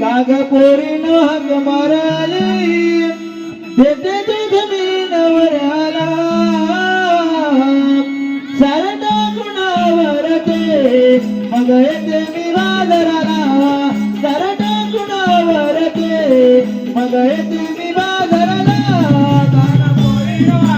काग पोरी न हग माराली देते दूध मी नवऱ्याला सारटा गुणावर ते मग येते मी बाजाराला सारटा गुणावर ते मग येते मी बाजाराला काग पोरी न